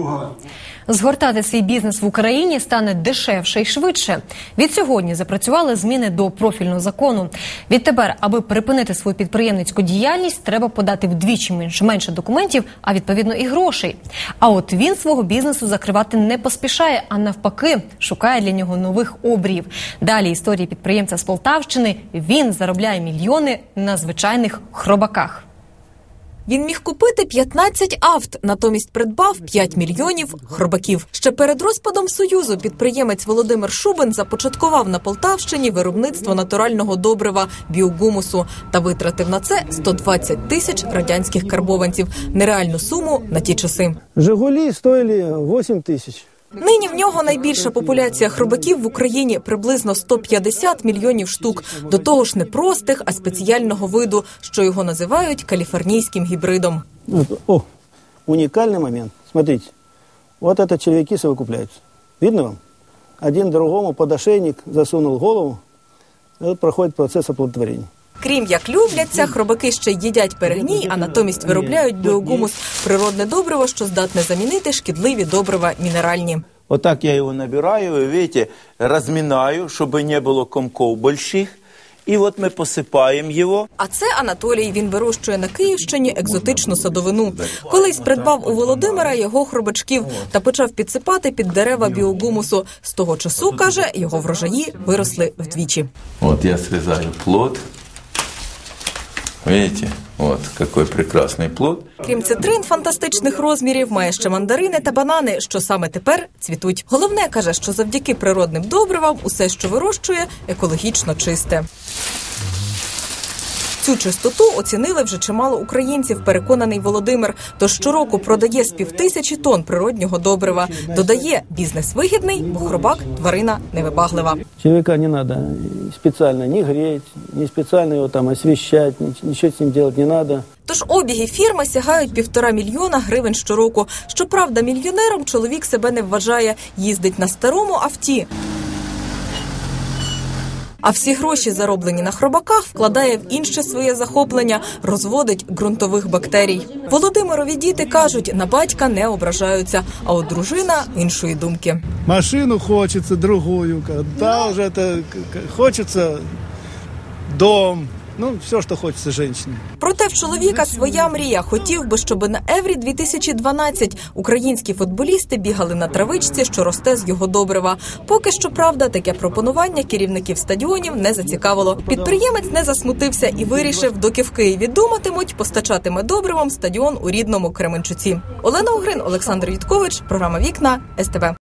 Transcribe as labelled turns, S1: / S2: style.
S1: друга.
S2: Згортати свій бізнес в Україні стане дешевше і швидше. Від сьогодні запрацювали зміни до профільного закону. Відтепер, аби припинити свою підприємницьку діяльність, треба подати вдвічі менше, менше документів, а відповідно і грошей. А от він свого бізнесу закривати не поспішає, а навпаки, шукає для нього нових обріїв. Далі історії підприємця з Полтавщини. Він заробляє мільйони на звичайних хробаках.
S3: Він міг купити 15 авт, натомість придбав 5 мільйонів хробаків. Ще перед розпадом союзу підприємець Володимир Шубин започаткував на Полтавщині виробництво натурального добрива біогумусу та витратив на це 120 тисяч радянських карбованців. Нереальну суму на ті часи.
S4: Жигулі стоїли 8 тысяч.
S3: Нині в нього найбільша популяція хробаків в Україні приблизно 150 мільйонів штук. До того ж не простих, а спеціального виду, що його називають каліфорнійським гібридом.
S4: О, уникальный момент. Смотрите, вот это червяки совокупляются. Видно вам? Один другому под ошейник засунул голову. И проходит процесс.
S3: Крім як любляться, хробаки ще й їдять перегній, а натомість виробляють біогумус природне добриво, що здатне замінити шкідливі добрива мінеральні.
S5: Вот так я его набираю, вы видите, разминаю, чтобы не было комков больших. И вот мы посыпаем его.
S3: А це Анатолій. Він вирощує на Київщині екзотичну садовину. Колись придбав у Володимира його хробачків та почав підсипати під дерева біогумусу. З того часу каже, його врожаї виросли вдвічі.
S5: Вот я срезаю плод. Видите? От какой прекрасний плод.
S3: Крім цитрин фантастичних розмірів, має ще мандарини та банани, що саме тепер цвітуть. Головне каже, що завдяки природним добривам усе, що вирощує, екологічно чисте. Цю чистоту оцінили вже чимало українців, переконаний Володимир. Тож щороку продає з півтисячі тонн природнього добрива. Додає, бізнес вигідний, бо хробак тварина невибаглива.
S4: Червяка не надо специально не греть, не специально его там освещать, нич- ничего с ним делать не надо.
S3: Тож обіги фірми сягають півтора мільйона гривень щороку. Щоправда, мільйонером чоловік себе не вважає, їздить на старому авті. А всі гроші, зароблені на хробаках, вкладає в інше своє захоплення, розводить ґрунтових бактерій. Володимирові діти кажуть, на батька не ображаються, а от дружина іншої думки.
S6: Машину хочеться другою, та вже та, к- дом, ну все, що хочеться жінці.
S3: Проте в чоловіка своя мрія. Хотів би, щоб на Еврі 2012 українські футболісти бігали на травичці, що росте з його добрива. Поки що, правда, таке пропонування керівників стадіонів не зацікавило. Підприємець не засмутився і вирішив, доки в Києві думатимуть, постачатиме добривом стадіон у рідному Кременчуці. Олена Угрин, Олександр Юткович, програма Вікна СТБ.